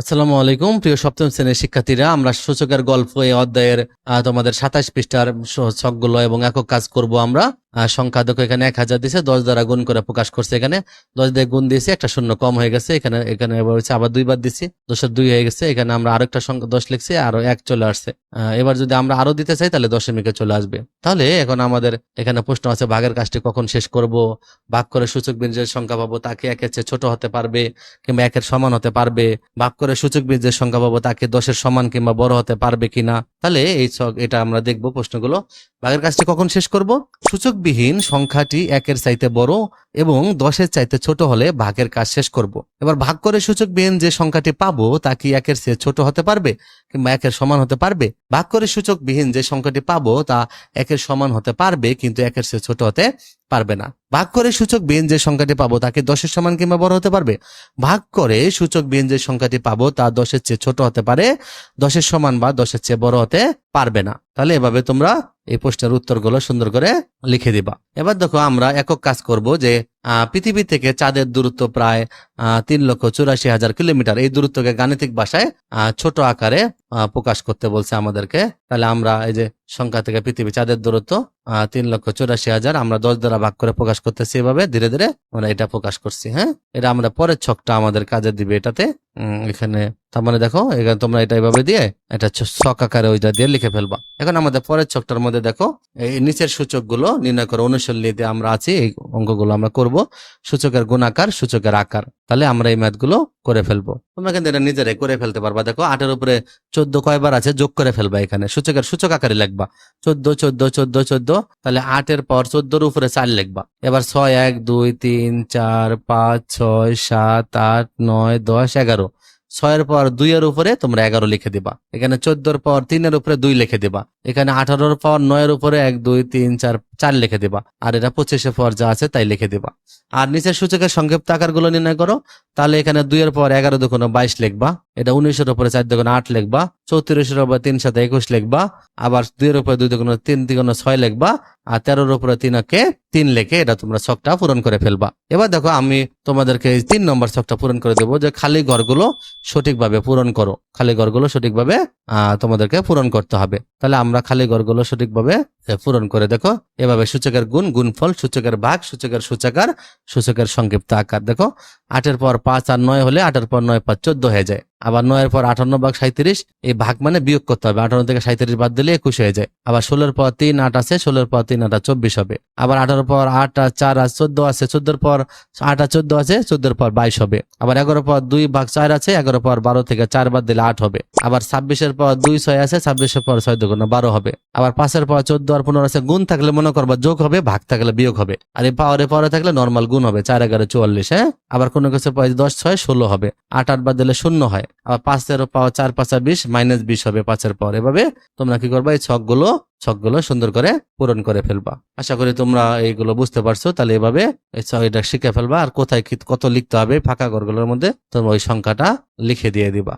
আসসালামু আলাইকুম, প্রিয় সপ্তম শ্রেণির শিক্ষার্থীরা। আমরা সূচকের গল্প এই অধ্যায়ের তোমাদের সাতাশ পৃষ্ঠার ছকগুলো এবং একক কাজ করব আমরা। সংখ্যা দেখো এখানে এক হাজার দিয়েছে দশ দ্বারা গুণ করে প্রকাশ করছে এখানে। দশ দিয়ে গুণ দিয়েছি, একটা শূন্য কম হয়ে গেছে, এখানে এখানে হচ্ছে আবার দুইবার দিছি, দশের দুই হয়ে গেছে, এখানে আমরা আরেকটা সংখ্যা, দশ লিখছি, আরও এক চলে আসছে। এবার যদি আমরা আরও দিতে চাই, তাহলে দশমিকে চলে আসবে। তাহলে এখন আমাদের এখানে প্রশ্ন আছে, ভাগের কাজটি কখন শেষ করব? ভাগ করে সূচক বিঞ্জের সংখ্যা পাবো তাকে একের চেয়ে ছোট হতে পারবে কিংবা একের সমান হতে পারবে? ভাগ করে সূচক বীজের সংখ্যা পাবো তাকে দশের সমান কিংবা বড় হতে পারবে কিনা? তাহলে এই এটা আমরা দেখব প্রশ্নগুলো। ভাগের কাজটি কখন শেষ করব? সূচকবিহীন সংখ্যাটি একের চাইতে বড় এবং দশের চাইতে ছোট হলে ভাগের কাজ শেষ করব। এবার ভাগ করে সূচকবিহীন যে সংখ্যাটি পাবো, তা কি একের চেয়ে ছোট হতে পারবে কিংবা একের সমান হতে পারবে? ভাগ করে সূচকবিহীন যে সংখ্যাটি পাবো, তা একের সমান হতে পারবে, কিন্তু একের চেয়ে ছোট হতে পারবে না। ভাগ করে সূচক যে সংখ্যাটি পাবো, তাকে দশের সমান কিংবা বড় হতে পারবে। ভাগ করে সূচক যে সংখ্যাটি পাবো, তা দশের চেয়ে ছোট হতে পারে, দশের সমান বা দশের চেয়ে বড় হতে পারবে না। তাহলে এভাবে তোমরা এই প্রশ্নের উত্তরগুলো সুন্দর করে লিখে দিবা। এবার দেখো আমরা একক কাজ করব যে পৃথিবী থেকে চাঁদের দূরত্ব প্রায় তিন লক্ষ চুরাশি হাজার কিলোমিটার। এই দূরত্বকে গাণিতিক ভাষায় ছোট আকারে প্রকাশ করতে বলছে আমাদেরকে। তাহলে আমরা এই যে সংখ্যা থেকে পৃথিবী চাঁদের দূরত্ব তিন লক্ষ চুরাশি হাজার, আমরা দশ দ্বারা ভাগ করে প্রকাশ করতেছি এভাবে, ধীরে ধীরে আমরা এটা প্রকাশ করছি হ্যাঁ? এটা আমরা পরের ছকটা আমাদের কাজে দিবে এটাতে। এখানে তার মানে দেখো, এখানে তোমরা এটা এভাবে দিয়ে এটা ছক আকারে ওইটা দিয়ে লিখে ফেলবা। এখন আমাদের পরের ছকটার মধ্যে দেখো, এই নিচের সূচকগুলো নির্ণয় করে অনুশীলনীতে আমরা আছি, এই অঙ্কগুলো আমরা করব, সূচকের গুণাকার, সূচকের আকার। তাহলে আমরা এই ম্যাথগুলো করে ফেলব। তোমরা কিন্তু এটা নিজেরাই করে ফেলতে পারবা। দেখো, আটের উপরে চোদ্দ কয়বার আছে, যোগ করে ফেলবা এখানে। সূচকের সূচক আকারে লিখবা। চোদ্দ চোদ্দ চোদ্দ চোদ্দ, তাহলে আটের পর চোদ্দোর উপরে চার লিখবা। এবার ছয়, এক, দুই, তিন, চার, পাঁচ, ছয়, সাত, আট, নয়, দশ, এগারো। ছয়ের পর দুইয়ের উপরে তোমরা এগারো লিখে দিবা। এখানে চোদ্দোর পর তিনের উপরে দুই লিখে দিবা। এখানে আঠারোর পর নয়ের উপরে এক, দুই, তিন, চার চার লিখে দিবা। আর এটা পঁচিশের পর যা আছে তাই লিখে দিবা। আর নিচের সূচকের সংক্ষিপ্ত আকারগুলো নির্ণয় করো। তাহলে এখানে দুইয়ের পর এগারো দুগুণ বাইশ লিখবা। এটা উনিশের উপরে চার দুগুণ আট লিখবা। চৌত্রিশের উপরে তিন সাথে একুশ লিখবা। আবার দুইয়ের উপরে দুই দুগুণ তিন দুগুণ ছয় লিখবা। আর তেরোর উপরে তিনকে তিন লেখে এটা তোমরা ছকটা পূরণ করে ফেলবা। এবার দেখো আমি তোমাদেরকে তিন নম্বর ছকটা পূরণ করে দেবো যে খালি ঘরগুলো সঠিকভাবে পূরণ করো। খালি ঘরগুলো সঠিকভাবে তোমাদেরকে পূরণ করতে হবে। তাহলে আমরা খালি ঘরগুলো সঠিকভাবে পূরণ করে দেখো। এভাবে সূচকের গুণ, গুণফল, সূচকের ভাগ, সূচকের সূচাকার, সূচকের সংক্ষিপ্ত আকার। দেখো, আটের পর পাঁচ আর নয় হলে আটের পর নয় পাঁচ চোদ্দ হয়ে যায়। আবার নয়ের পর আটান্ন ভাগ সাঁত্রিশ এই ভাগ মানে বিয়োগ করতে হবে। আটান্ন থেকে সাঁত্রিশ বাদ দিলে একুশ হয়ে যায়। আবার ষোলোর পর তিন, আট আছে, ষোলোর পর তিন, আট চব্বিশ হবে। আবার আঠারোর পর আট চার আর চোদ্দ আছে, চোদ্দোর পর আট আর চোদ্দ আছে, চোদ্দোর পর বাইশ হবে। আবার এগারো পর দুই ভাগ চার আছে এগারো পর বারো থেকে চার বাদ দিলে আট হবে। আবার ছাব্বিশের পর দুই ছয় আছে, ছাব্বিশের পর ছয় দুগুণ বারো হবে। আবার পাঁচের পর চোদ্দ আর পনেরো আছে, গুণ থাকলে মনে করবা যোগ হবে, ভাগ থাকলে বিয়োগ হবে। আর এই পাওয়ারে পরে থাকলে নর্মাল গুণ হবে, চার, এগারো, চুয়াল্লিশ হ্যাঁ? আবার কোনো কিছু দশ, ছয়, ষোলো হবে। আট আট বাদ দিলে শূন্য হয়। আবার তেরো পাওয়া চার, পাঁচা বিশ মাইনাস বিশ হবে পাঁচের পর। এভাবে তোমরা কি করবা? এই ছকগুলো ছকগুলো সুন্দর করে পূরণ করে ফেলবা। আশা করি তোমরা এইগুলো বুঝতে পারছ। তাহলে এভাবে এই এটা শিখে ফেলবা। আর কোথায় কত লিখতে হবে ফাঁকা ঘরগুলোর মধ্যে তোমরা ওই সংখ্যাটা লিখে দিয়ে দিবা।